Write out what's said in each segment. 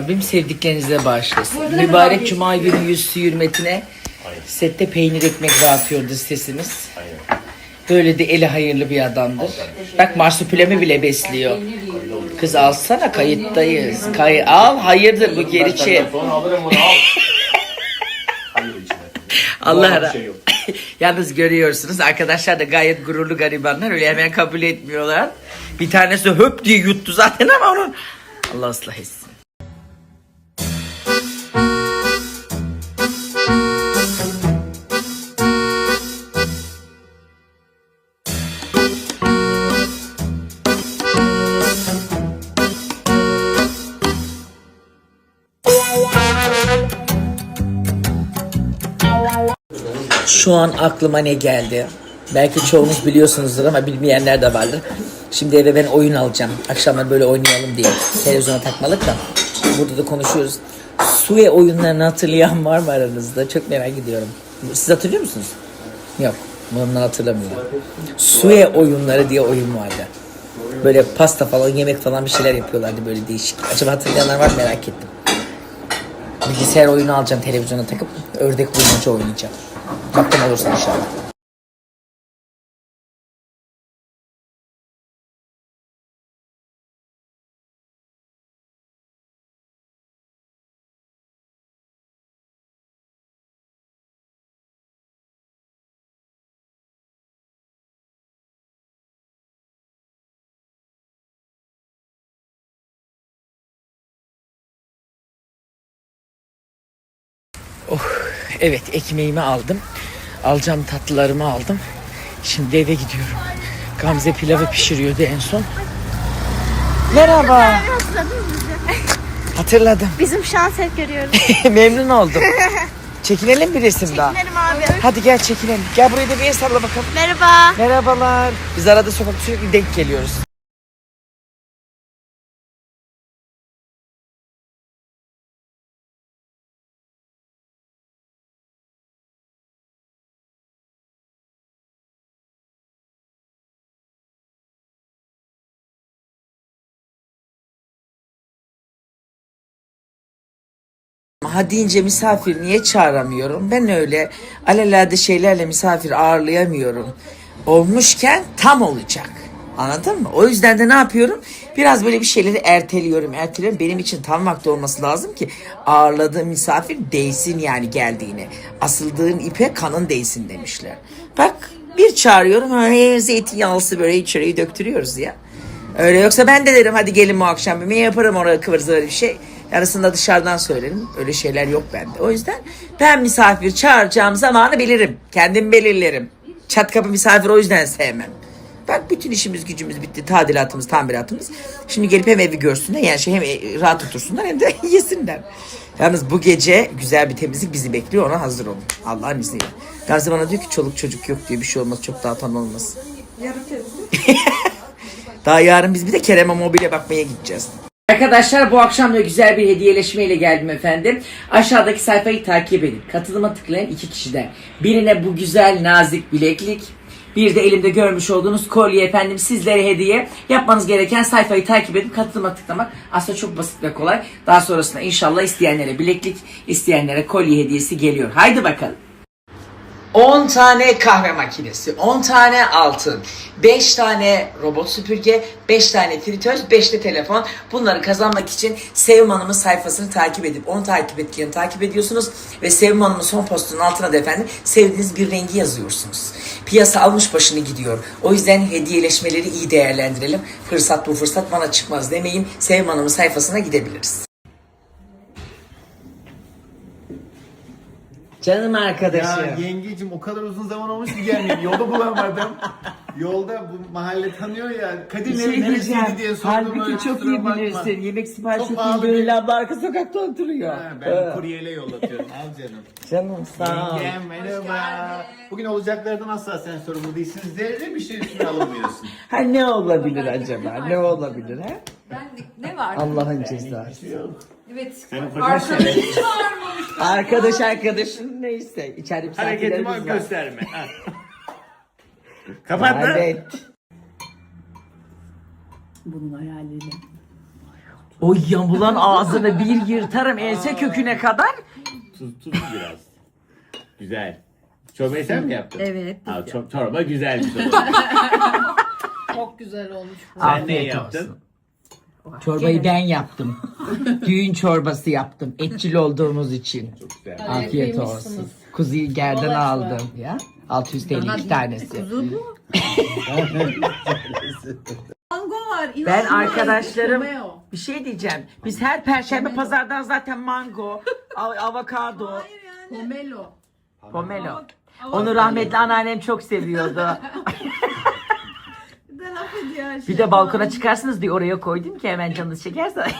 Rabbim sevdiklerinizle bağışlasın. Mübarek Cuma günü yüzsü hürmetine sette peynir ekmek dağıtıyordu sesimiz. Böyle de eli hayırlı bir adamdır. Bak marsupilami bile besliyor. Kız alsana kayıttayız. Kay al hayırdır bu geriçi. Telefonu alırım onu al. Hayır içine. Allah Vallahi ra- bir şey yok. Yalnız görüyorsunuz arkadaşlar da gayet gururlu garibanlar öyle hemen kabul etmiyorlar. Bir tanesi höp diye yuttu zaten ama onun Allah ıslah etsin. Şu an aklıma ne geldi? Belki çoğunuz biliyorsunuzdur ama bilmeyenler de vardır. Şimdi eve ben oyun alacağım. Akşamları böyle oynayalım diye. Televizyona takmalık da. Burada da konuşuyoruz. Sue oyunlarını hatırlayan var mı aranızda? Çok merak ediyorum. Siz hatırlıyor musunuz? Yok. Bunlar hatırlamıyorum. Sue oyunları diye oyun vardı. Böyle pasta falan, yemek falan bir şeyler yapıyorlardı böyle değişik. Acaba hatırlayanlar var mı merak ettim. Bilgisayar oyunu alacağım televizyona takıp ördek bulmaca oynayacağım. Vaktim olursa inşallah. Oh, evet ekmeğimi aldım. Alacağım tatlılarımı aldım. Şimdi eve gidiyorum. Gamze pilavı pişiriyordu en son. Merhaba. Hatırladım. Bizim şans hep görüyoruz. Memnun oldum. Çekinelim bir resim daha. Benim abi. Hadi gel çekinelim. Gel buraya da bir el salla bakalım. Merhaba. Merhabalar. Biz arada sokakta sürekli denk geliyoruz. Ha deyince misafir niye çağıramıyorum? Ben öyle alelade şeylerle misafir ağırlayamıyorum. Olmuşken tam olacak. Anladın mı? O yüzden de ne yapıyorum? Biraz böyle bir şeyleri erteliyorum, erteliyorum. Benim için tam vakti olması lazım ki ağırladığım misafir değsin yani geldiğine. Asıldığın ipe kanın değsin demişler. Bak bir çağırıyorum, ha, zeytinyağlısı böreği çöreği döktürüyoruz ya. Öyle yoksa ben de derim hadi gelin bu akşam bir yaparım oraya kıvır zıvır bir şey. Yarısında dışarıdan söylerim. Öyle şeyler yok bende. O yüzden ben misafir çağıracağım zamanı bilirim. Kendim belirlerim. Çat kapı misafir o yüzden sevmem. Bak bütün işimiz gücümüz bitti. Tadilatımız, tamiratımız. Şimdi gelip hem evi görsünler. Yani şey hem e, rahat otursunlar hem de yesinler. Yalnız bu gece güzel bir temizlik bizi bekliyor. Ona hazır olun. Allah'ın izniyle. Gazi bana diyor ki çoluk çocuk yok diyor. Bir şey olmaz. Çok dağıtan olmaz. Daha yarın biz bir de Kerem'e mobile bakmaya gideceğiz. Arkadaşlar bu akşam da güzel bir hediyeleşmeyle geldim efendim. Aşağıdaki sayfayı takip edin. Katılıma tıklayan iki kişiden. Birine bu güzel nazik bileklik. Bir de elimde görmüş olduğunuz kolye efendim sizlere hediye. Yapmanız gereken sayfayı takip edip katılıma tıklamak aslında çok basit ve kolay. Daha sonrasında inşallah isteyenlere bileklik, isteyenlere kolye hediyesi geliyor. Haydi bakalım. 10 tane kahve makinesi, 10 tane altın, 5 tane robot süpürge, 5 tane fritöz, 5 de telefon. Bunları kazanmak için Sevim Hanım'ın sayfasını takip edip, onu takip ettiklerini takip ediyorsunuz. Ve Sevim Hanım'ın son postunun altına da efendim sevdiğiniz bir rengi yazıyorsunuz. Piyasa almış başını gidiyor. O yüzden hediyeleşmeleri iyi değerlendirelim. Fırsat bu fırsat bana çıkmaz demeyin. Sevim Hanım'ın sayfasına gidebiliriz. Canım arkadaşım. Ya yengecim o kadar uzun zaman olmuş ki gelmeyeyim. Yolda bulamadım. Yolda bu mahalle tanıyor ya. Kadir Bir şey neresiydi diyeceğim. diye sordum. öyle, Halbuki çok kusura iyi bakma. bilirsin. Yemek sipariş Çok ettiğin pahalı bir- abla arka sokakta oturuyor. Ha, ben kuryeyle yollatıyorum. Al canım. Canım sağ ol. Yengem merhaba. Bugün olacaklardan asla sen sorumlu değilsin. Zerre bir şey üstüne alınmıyorsun. Ha ne olabilir acaba? Ne olabilir ha? Ben ne var? Allah'ın cezası. Evet. Senin kocan Arkadaşı şey. çağırmamış. Arkadaş arkadaşın neyse. İçeride Hareketimi misafirlerimiz var. gösterme. Ha. Kapattı. Evet. Bunun hayaliyle. O yamulan ağzını bir yırtarım ense köküne kadar. Tuz, tuzlu biraz. Güzel. Çorbayı sen mi yaptın? Evet. Ha, çor- çorba güzelmiş o. Çok güzel olmuş bu. Sen ne Afiyet yaptın? olsun. Çorbayı ben yaptım. Düğün çorbası yaptım. Etçil olduğumuz için. Çok güzel. Afiyet olsun. Kuzuyu gerden aldım ya. 600 TL iki tanesi. Kuzu. Mango var. Ben arkadaşlarım bir şey diyeceğim. Biz her perşembe pazardan zaten mango, av- avokado, Hayır yani. Pomelo. pomelo. Onu rahmetli anneannem çok seviyordu. Bir de laf ediyor her Bir şey. de balkona çıkarsınız diye oraya koydum ki hemen canınız çekerse.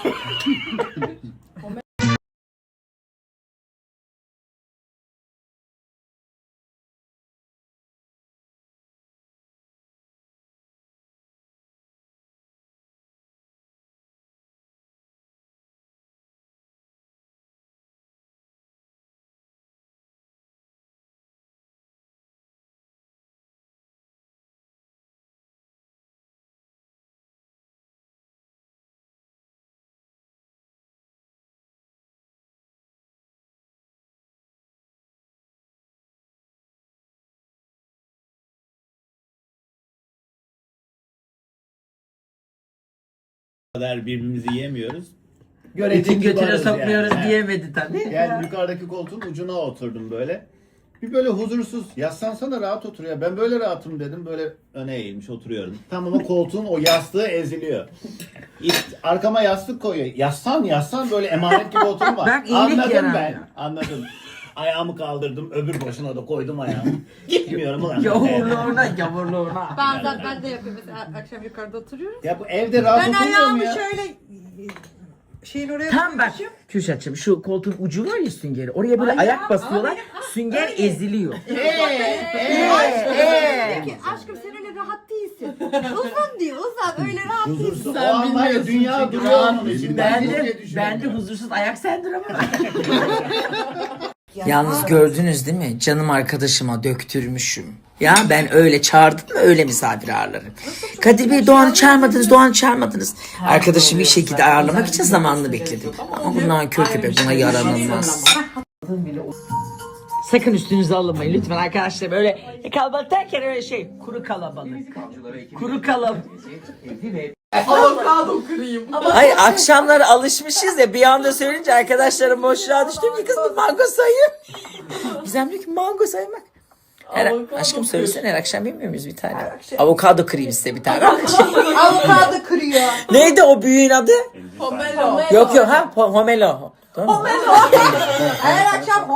kadar birbirimizi yemiyoruz. Göretin götüne kibarız sokmuyoruz yani. diyemedi tabii. Yani yukarıdaki koltuğun ucuna oturdum böyle. Bir böyle huzursuz. Yaslansana rahat otur ya. Ben böyle rahatım dedim. Böyle Öne eğilmiş oturuyorum. tam ama koltuğun o yastığı eziliyor. İt- arkama yastık koyuyor. Yaslan yaslan böyle emanet gibi oturma. Bak, iyilik Anladım yarar ben. ya. Anladım. Ayağımı kaldırdım. Öbür başına da koydum ayağımı. Gitmiyorum ulan. Yavurluğuna, yavurluğuna. Ben zaten ben de yapıyorum. Mesela akşam yukarıda oturuyoruz. Ya bu evde rahat Ben oturmuyor mu ayağımı ya? şöyle şeyin oraya Tam bak koymuşum. Kürşatçım şu koltuğun ucu var ya süngeri. Oraya böyle Ay ya, ayak basıyorlar. ama benim- Sünger eziliyor. Ee, ee. Peki aşkım sen öyle rahat değilsin. Uzun diyor uzan öyle rahat değilsin. Huzursuz. O an var ya dünya duruyor onun için. Ben de, ben de ya. huzursuz ayak sendromu var. Yalnız gördünüz değil mi? Canım arkadaşıma döktürmüşüm. Ya ben öyle çağırdım mı öyle misafir ağırlarım. Kadir Bey Doğan'ı çağırmadınız, Doğan'ı çağırmadınız. Arkadaşımı bir şekilde ağırlamak için zamanını bekledim. Ama bundan kör köpek buna yaranılmaz. Sakın üstünüze alınmayın lütfen arkadaşlar. Böyle kalabalık derken öyle şey kuru kalabalık. Kuru kalabalık. Hayır akşamları alışmışız ya bir anda söyleyince arkadaşlarım boşluğa düştüm ki kız bir mango sayayım. Gizem diyor ki mango saymak. Her, aşkım söylesene her akşam yemiyor muyuz bir tane? Avokado kırayım size bir tane. Avokado kırıyor. Neydi o büyüğün adı? Pomelo. Yok yok ha po- homelo. Pomelo. Her akşam